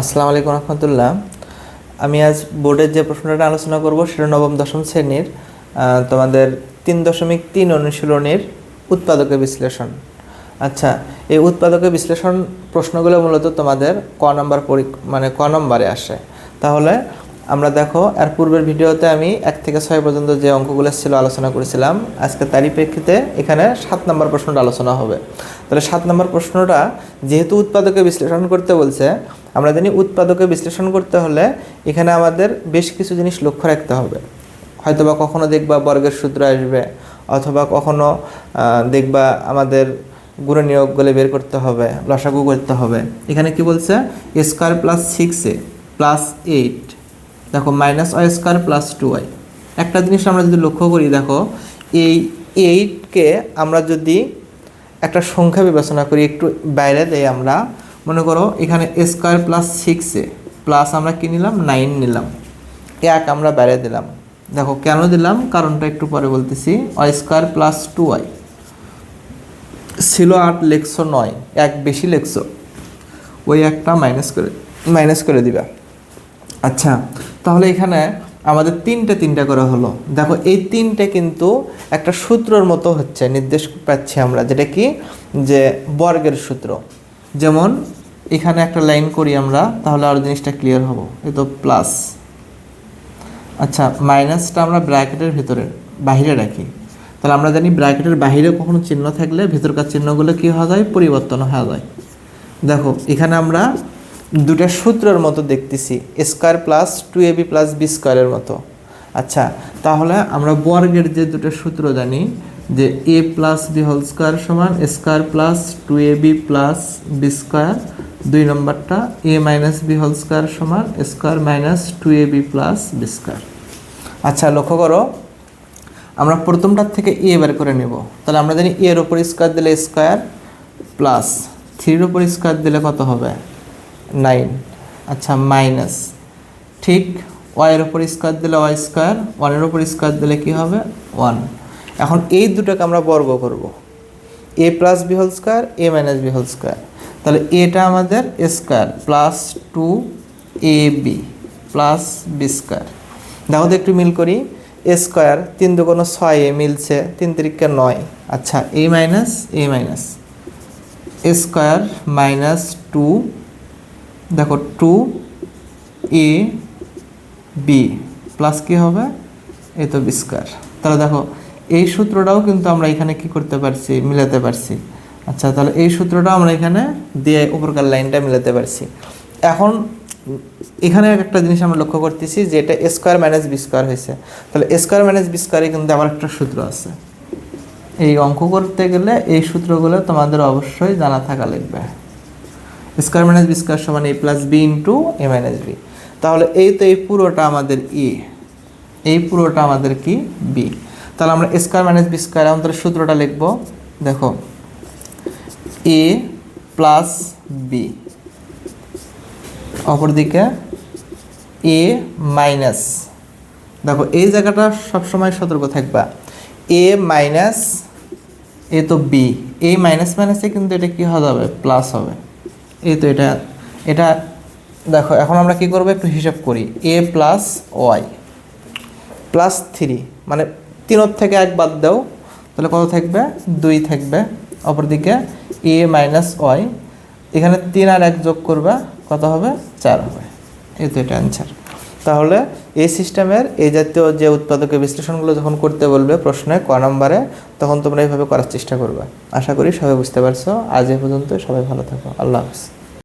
আসসালামু আলাইকুম রহমতুল্লাহ। আমি আজ বোর্ডের যে প্রশ্নটা আলোচনা করব সেটা নবম, দশম শ্রেণির তোমাদের তিন দশমিক তিন অনুশীলনের উৎপাদকের বিশ্লেষণ। আচ্ছা এই উৎপাদকের বিশ্লেষণ প্রশ্নগুলো মূলত তোমাদের ক নম্বর পরি মানে ক নম্বরে আসে। তাহলে আমরা দেখো, এর পূর্বের ভিডিওতে আমি এক থেকে ছয় পর্যন্ত যে অঙ্কগুলো ছিল আলোচনা করেছিলাম আজকে তারই প্রেক্ষিতে এখানে সাত নম্বর প্রশ্নটা আলোচনা হবে। তাহলে সাত নম্বর প্রশ্নটা যেহেতু উৎপাদকে বিশ্লেষণ করতে বলছে আমরা জানি উৎপাদকে বিশ্লেষণ করতে হলে এখানে আমাদের বেশ কিছু জিনিস লক্ষ্য রাখতে হবে। হয়তোবা কখনো দেখবা বর্গের সূত্র আসবে, অথবা কখনো দেখবা আমাদের গুণ নিয়োগগুলো বের করতে হবে, লসাগু করতে হবে। এখানে কি বলছে? Square plus six A plus eight. দেখো, minus Y square plus two Y. একটা জিনিস আমরা যদি লক্ষ্য করি, দেখো, এই এইটকে আমরা যদি একটা সংখ্যা বিবেচনা করি, একটু বাইরে দেই আমরা মনে করো এখানে স্কোয়ার প্লাস সিক্সে প্লাস আমরা কি নিলাম? নাইন নিলাম। এক আমরা বাইরে দিলাম। দেখো কেন দিলাম? কারণটা একটু পরে বলতেছি। Y square plus two Y ছিল আট, লেখছো নয়। এক বেশি লেখছো। ওই একটা মাইনাস করে মাইনাস করে দিবা। আচ্ছা তাহলে এখানে আমাদের তিনটে তিনটা করে হলো। দেখো এই তিনটে কিন্তু একটা সূত্রর মতো হচ্ছে, নির্দেশ পাচ্ছি আমরা। যেটা কি? যে বর্গের সূত্র। যেমন, এখানে একটা লাইন করি আমরা, তাহলে আরও জিনিসটা ক্লিয়ার হব। এ তো প্লাস আচ্ছা মাইনাসটা আমরা ব্র্যাকেটের ভিতরে, বাহিরে রাখি। তাহলে আমরা জানি ব্র্যাকেটের বাহিরে কখনো চিহ্ন থাকলে ভিতরকার চিহ্নগুলো কী হওয়া যায়? পরিবর্তন হওয়া যায়। দেখো, এখানে আমরা দুটা সূত্রের মতো দেখতেছি square plus two A B plus B স্কোয়ারের মতো। আচ্ছা তাহলে আমরা বর্গের যে দুটো সূত্র জানি যে A plus B whole square সমান square plus two A B plus B square দুই নম্বরটা A minus B whole square সমান square minus two A B plus B square আচ্ছা লক্ষ্য করো, আমরা প্রথমটার থেকে এ বের করে নেব। তাহলে আমরা জানি এর ওপর স্কোয়ার দিলে স্কোয়ার প্লাস থ্রির ওপর স্কোয়ার দিলে কত হবে? নাইন আচ্ছা মাইনাস ঠিক ওয়াইয়ের ওপর স্কোয়ার দিলে ওয়াই স্কোয়ার ওয়ানের ওপর স্কোয়ার দিলে কি হবে? ওয়ান এখন এই দুটোকে আমরা বর্গ করব। A plus B whole square A minus B whole square তাহলে এটা আমাদের square plus two A B plus B square দেখো তো একটু মিল করি। এ স্কোয়ার তিন দুগুণ ছয় এ মিলছে, তিন তিরিকে নয়। আচ্ছা A minus A minus A square minus two দেখো টু এ বি প্লাস কী হবে? এ তো বি স্কোয়ার তাহলে দেখো এই সূত্রটাও কিন্তু আমরা এখানে কি করতে পারছি? মিলাতে পারছি। আচ্ছা তাহলে এই সূত্রটাও আমরা এখানে দিয়ে উপরকার লাইনটা মিলাতে পারছি। এখন এখানে একটা জিনিস আমরা লক্ষ্য করতেছি যে এটা স্কোয়ার মাইনাস বি স্কোয়ার হয়েছে। তাহলে স্কোয়ার মাইনাস বি স্কোয়ারে কিন্তু আবার একটা সূত্র আছে। এই অঙ্ক করতে গেলে এই সূত্রগুলো তোমাদের অবশ্যই জানা থাকা লাগবে। স্কোয়ার মাইনাস বি স্কোয়ার সমান A plus B into A minus B তাহলে এই তো এই পুরোটা আমাদের এ এই পুরোটা আমাদের কি? বি তাহলে আমরা স্কোয়ার মাইনাস বি স্কোয়ার আমাদের সূত্রটা লিখব। দেখো এ প্লাস বি অপরদিকে এ মাইনাস দেখো, এই জায়গাটা সবসময় সতর্ক থাকবা। এ মাইনাস এ তো বি এই মাইনাস মাইনাসে কিন্তু এটা কি যাবে? প্লাস হবে। এই তো এটা এটা দেখো, এখন আমরা কি করব? একটু হিসাব করি। A plus Y plus three মানে তিনোর থেকে এক বাদ দাও, তাহলে কত থাকবে? দুই থাকবে। অপরদিকে এ মাইনাস ওয়াই এখানে তিন আর এক যোগ করবে, কত হবে? চার হবে। এই তো অ্যান্সার তাহলে এই সিস্টেমের এই জাতীয় যে উৎপাদকের বিশ্লেষণগুলো যখন করতে বলবে প্রশ্নে ক নম্বরে, তখন তোমরা এইভাবে করার চেষ্টা করবে। আশা করি সবাই বুঝতে পারছ। আজ এ পর্যন্ত সবাই ভালো থাকো। আল্লাহ হাফিজ।